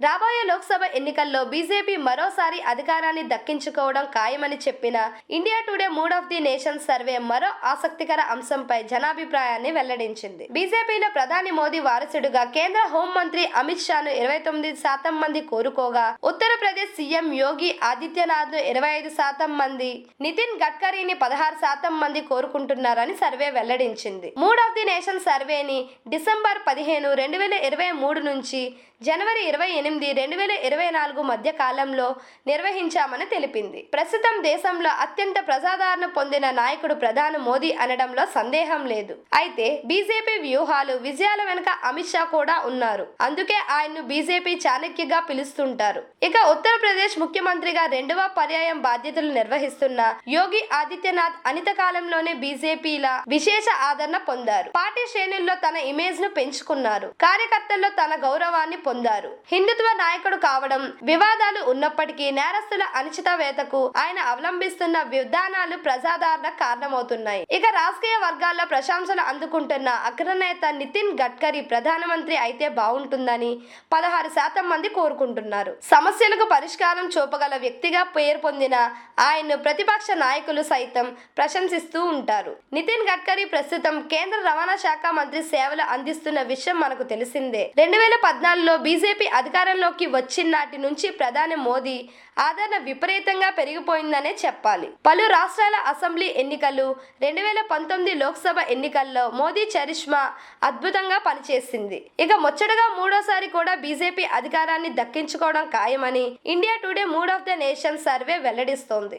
రాబోయే లోక్సభ ఎన్నికల్లో బీజేపీ మరోసారి అధికారాన్ని దక్కించుకోవడం ఖాయమని చెప్పిన India Today mood of the nation survey మరో ఆసక్తికర అంశంపై జనాభిప్రాయాన్ని వెల్లడించింది. బీజేపీలో ప్రధాని మోదీ వారసుడుగా కేంద్ర హోంమంత్రి అమిత్ షాను ఇరవై తొమ్మిది శాతం మంది కోరుకోగా ఉత్తరప్రదేశ్ సీఎం యోగి ఆదిత్యనాథ్ను ఇరవై ఐదు శాతం మంది నితిన్ గడ్కరీని పదహారు శాతం మంది కోరుకుంటున్నారని సర్వే వెల్లడించింది. మూడ్ ఆఫ్ ది నేషన్ సర్వేని డిసెంబర్ పదిహేను రెండు వేల ఇరవై మూడు నుంచి జనవరి ఇరవై ఎనిమిది రెండు వేల ఇరవై నాలుగు మధ్య కాలంలో నిర్వహించామని తెలిపింది. ప్రస్తుతం దేశంలో అత్యంత ప్రజాదరణ పొందిన నాయకుడు ప్రధాని మోదీ అనడంలో సందేహం లేదు. అయితే బీజేపీ వ్యూహాలు విజయాల వెనుక అమిత్ షా కూడా ఉన్నారు. అందుకే ఆయన్ను బీజేపీ చాణక్యగా పిలుస్తుంటారు. ఇక ఉత్తరప్రదేశ్ ముఖ్యమంత్రిగా రెండవ పర్యాయం బాధ్యతలు నిర్వహిస్తున్న యోగి ఆదిత్యనాథ్ అనిత కాలంలోనే బీజేపీల విశేష ఆదరణ పొందారు. పార్టీ శ్రేణుల్లో తన ఇమేజ్ను పెంచుకున్నారు. కార్యకర్తల్లో తన గౌరవాన్ని పొందారు. హిందుత్వ నాయకుడు కావడం వివాదాలు ఉన్నప్పటికీ నేరస్తుల అనిశ్చితవేతకు ఆయన అవలంబిస్తున్న విధానాలు ప్రజాదరణ కారణమవుతున్నాయి. ఇక రాజకీయ వర్గాల్లో ప్రశంసలు అందుకుంటున్న అగ్రనేత నితిన్ గడ్కరీ ప్రధానమంత్రి అయితే బాగుంటుందని పదహారు శాతం మంది కోరుకుంటున్నారు. సమస్యలకు పరిష్కారం చూపగల వ్యక్తిగా పేరు పొందిన ఆయన్ను ప్రతిపక్ష నాయకులు సైతం ప్రశంసిస్తూ ఉంటారు. నితిన్ గడ్కరీ ప్రస్తుతం కేంద్ర రవాణా శాఖ మంత్రి సేవలు అందిస్తున్న విషయం మనకు తెలిసిందే. రెండు వేల పద్నాలుగులో బీజేపీ అధికారంలోకి వచ్చినాటి నుంచి ప్రధాని మోదీ ఆదరణ విపరీతంగా పెరిగిపోయిందనే చెప్పాలి. పలు రాష్ట్రాల అసెంబ్లీ ఎన్నికలు రెండు వేల పంతొమ్మిది లోక్సభ ఎన్నికల్లో మోదీ చరిష్మా అద్భుతంగా పనిచేసింది. ఇక ముచ్చటగా మూడోసారి కూడా బీజేపీ అధికారాన్ని దక్కించుకోవడం ఖాయమని India Today mood of the nation survey వెల్లడిస్తోంది.